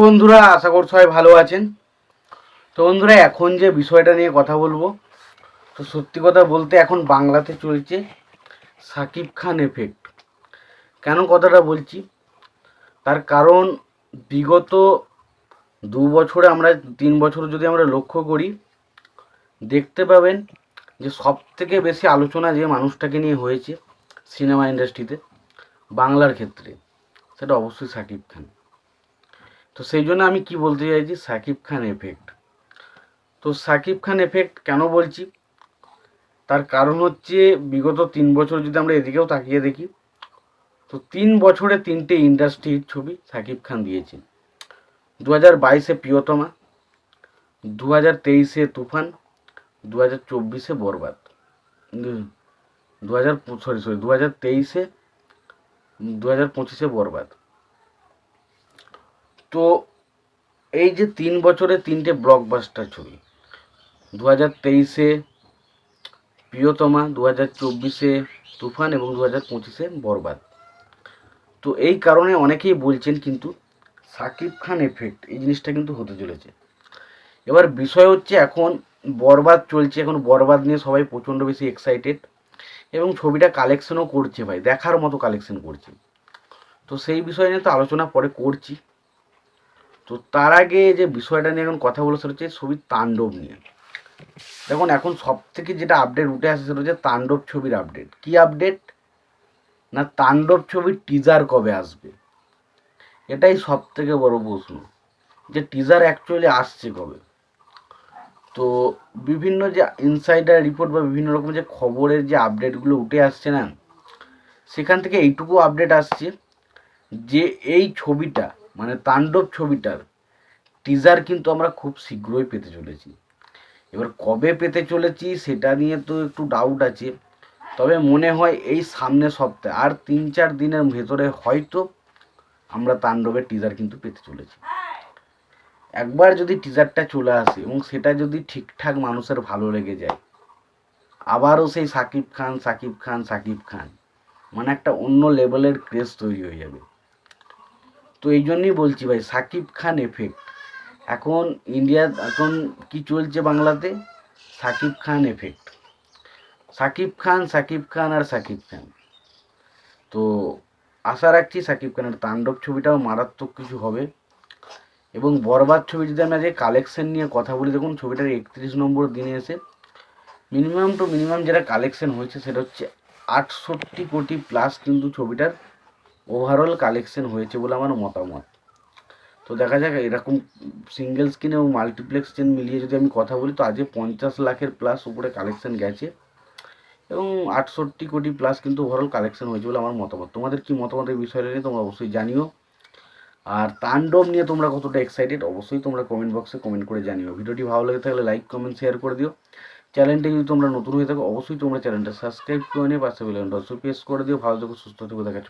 বন্ধুরা, আশা করি সবাই ভালো আছেন। তো বন্ধুরা, এখন যে বিষয়টা নিয়ে কথা বলব, তো সত্যি কথা বলতে এখন বাংলাতে চলছে সাকিব খান এফেক্ট কেন কথাটা বলছি? তার কারণ বিগত দু বছরে আমরা, তিন বছর যদি আমরা লক্ষ্য করি, দেখতে পাবেন যে সব থেকে বেশি আলোচনা যে মানুষটাকে নিয়ে হয়েছে সিনেমা ইন্ডাস্ট্রিতে, বাংলার ক্ষেত্রে, সেটা অবশ্যই সাকিব খান। তো সেই জন্য আমি কি বলতে চাইছি, সাকিব খান এফেক্ট তো সাকিব খান এফেক্ট কেন বলছি? তার কারণ হচ্ছে বিগত তিন বছর যদি আমরা এদিকেও তাকিয়ে দেখি, তো তিন বছরে তিনটে ইন্ডাস্ট্রির ছবি সাকিব খান দিয়েছে দু হাজার বাইশে প্রিয়তমা দু হাজার তেইশে তুফান দু হাজার চব্বিশে বরবাদ। দু হাজার সরি সরি দু হাজার তেইশে দু হাজার পঁচিশে বরবাদ। তো এই যে তিন বছরে তিনটে ব্লকবাস্টার ছবি দু হাজার তেইশে প্রিয়তমা দু হাজার চব্বিশে তুফান এবং দু হাজার পঁচিশে বরবাদ। তো এই কারণে অনেকেই বলছেন কিন্তু সাকিব খান এফেক্ট এই জিনিসটা কিন্তু হতে চলেছে। এবার বিষয় হচ্ছে এখন বরবাদ চলছে, এখন বরবাদ নিয়ে সবাই প্রচণ্ড বেশি এক্সাইটেড এবং ছবিটা কালেকশনও করছে ভাই, দেখার মতো কালেকশন করছে। তো সেই বিষয় নিয়ে তো আলোচনা পরে করছি। তো তার আগে যে বিষয়টা নিয়ে এখন কথা বলে সেটা হচ্ছে ছবির তাণ্ডব নিয়ে। দেখুন, এখন সব থেকে যেটা আপডেট উঠে আসে সেটা হচ্ছে তাণ্ডব ছবির আপডেট কি আপডেট না, তাণ্ডব ছবির টিজার কবে আসবে? এটাই সব থেকে বড় প্রশ্ন। যে টিজার অ্যাকচুয়ালি আসছে কবে? তো বিভিন্ন যে ইনসাইডার রিপোর্ট বা বিভিন্ন রকম যে খবরের যে আপডেটগুলো উঠে আসছে না, সেখান থেকে এইটুকু আপডেট আসছে যে এই ছবিটা মানে তাণ্ডব ছবিটার টিজার কিন্তু আমরা খুব শীঘ্রই পেতে চলেছি। এবার কবে পেতে চলেছি সেটা নিয়ে তো একটু ডাউট আছে। তবে মনে হয় এই সামনে সপ্তাহে, আর তিন চার দিনের ভেতরে হয়তো আমরা তাণ্ডবের টিজার কিন্তু পেতে চলেছি। একবার যদি টিজারটা চলে আসে এবং সেটা যদি ঠিকঠাক মানুষের ভালো লেগে যায়, আবারও সেই সাকিব খান সাকিব খান সাকিব খান মানে একটা অন্য লেভেলের ক্রেজ তৈরি হয়ে যাবে। তো এই জন্যই বলছি ভাই, সাকিব খান এফেক্ট এখন ইন্ডিয়া এখন কি চলছে বাংলাতে? সাকিব খান এফেক্ট সাকিব খান সাকিব খান আর সাকিব খান। তো আশা রাখছি সাকিব খানের তাণ্ডব ছবিটাও মারাত্মক কিছু হবে। এবং বরবাদ ছবি যদি আমরা যে কালেকশন নিয়ে কথা বলি, দেখুন ছবিটার একত্রিশ নম্বর দিনে এসে মিনিমাম টু মিনিমাম যেটা কালেকশন হয়েছে, সেটা হচ্ছে আটষট্টি কোটি প্লাস কিন্তু ছবিটার ওভারঅল কালেকশন হয়েছে বলে আমার মতামত। তো দেখা যাক, এরকম সিঙ্গেল স্ক্রিন এবং মাল্টিপ্লেক্স স্ক্রিন মিলিয়ে যদি আমি কথা বলি, তো আজকে পঞ্চাশ লাখের প্লাস উপরে কালেকশন গেছে। এবং আটষট্টি কোটি প্লাস কিন্তু ওভারঅল কালেকশন হয়েছে বলে আমার মতামত। তোমাদের কি মতামত এই বিষয়টা নিয়ে তোমরা অবশ্যই জানিও। আর তাণ্ডব নিয়ে তোমরা কতটা এক্সাইটেড অবশ্যই তোমরা কমেন্ট বক্সে কমেন্ট করে জানিও। ভিডিওটি ভালো লেগে থাকলে লাইক কমেন্ট শেয়ার করে দিও। চ্যানেলটা যদি তোমরা নতুন হয়ে থাকো, অবশ্যই তোমরা চ্যানেলটা সাবস্ক্রাইব করে নিয়ে পাশে বেলাইনটা প্রেস করে দিও। ভালো থেকো, সুস্থ থেকো দেখাচ্ছ